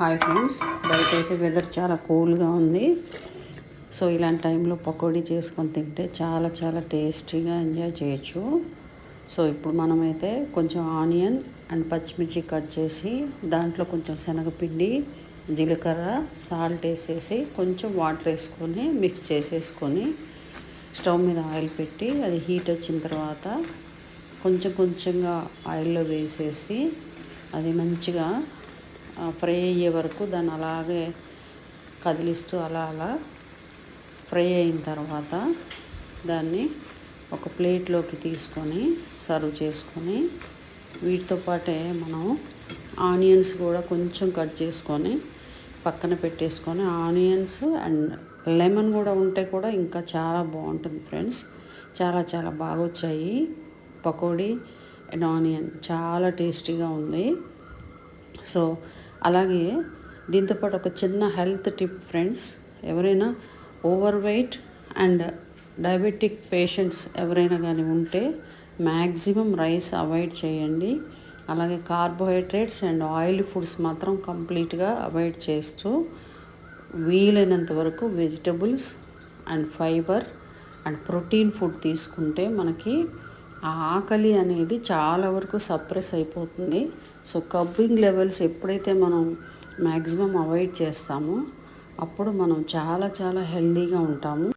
Hi friends బయట అయితే weather చాలా కూల్గా ఉంది. సో ఇలాంటి టైంలో పకోడీ చేసుకొని తింటే చాలా చాలా టేస్టీగా ఎంజాయ్ చేయొచ్చు. సో ఇప్పుడు మనమైతే కొంచెం ఆనియన్ అండ్ పచ్చిమిర్చి కట్ చేసి దాంట్లో కొంచెం శనగపిండి జీలకర్ర సాల్ట్ వేసేసి కొంచెం వాటర్ వేసుకొని మిక్స్ చేసేసుకొని స్టవ్ మీద ఆయిల్ పెట్టి అది హీట్ వచ్చిన తర్వాత కొంచెం కొంచెంగా ఆయిల్లో వేసేసి అది మంచిగా ఫ్రై అయ్యే వరకు దాన్ని అలాగే కదిలిస్తూ అలా అలా ఫ్రై అయిన తర్వాత దాన్ని ఒక ప్లేట్లోకి తీసుకొని సర్వ్ చేసుకొని వీటితో పాటే మనం ఆనియన్స్ కూడా కొంచెం కట్ చేసుకొని పక్కన పెట్టేసుకొని ఆనియన్స్ అండ్ లెమన్ కూడా ఉంటే కూడా ఇంకా చాలా బాగుంటుంది ఫ్రెండ్స్. చాలా చాలా బాగా వచ్చాయి. పకోడీ అండ్ ఆనియన్ చాలా టేస్టీగా ఉంది. సో అలాగే దీంతోపాటు ఒక చిన్న హెల్త్ టిప్ ఫ్రెండ్స్ ఎవరైనా over weight and diabetic patients ఎవరైనా కానీ ఉంటే మ్యాక్సిమం రైస్ అవాయిడ్ చేయండి. అలాగే కార్బోహైడ్రేట్స్ అండ్ ఆయిల్ ఫుడ్స్ మాత్రం కంప్లీట్గా అవాయిడ్ చేస్తూ వీలైనంత వరకు vegetables and fibre and protein food తీసుకుంటే మనకి ఆ ఆకలి అనేది చాలా వరకు సప్రెస్ అయిపోతుంది. సో కబ్బింగ్ లెవెల్స్ ఎప్పుడైతే మనం మ్యాక్సిమం అవాయిడ్ చేస్తామో అప్పుడు మనం చాలా చాలా హెల్దీగా ఉంటాము.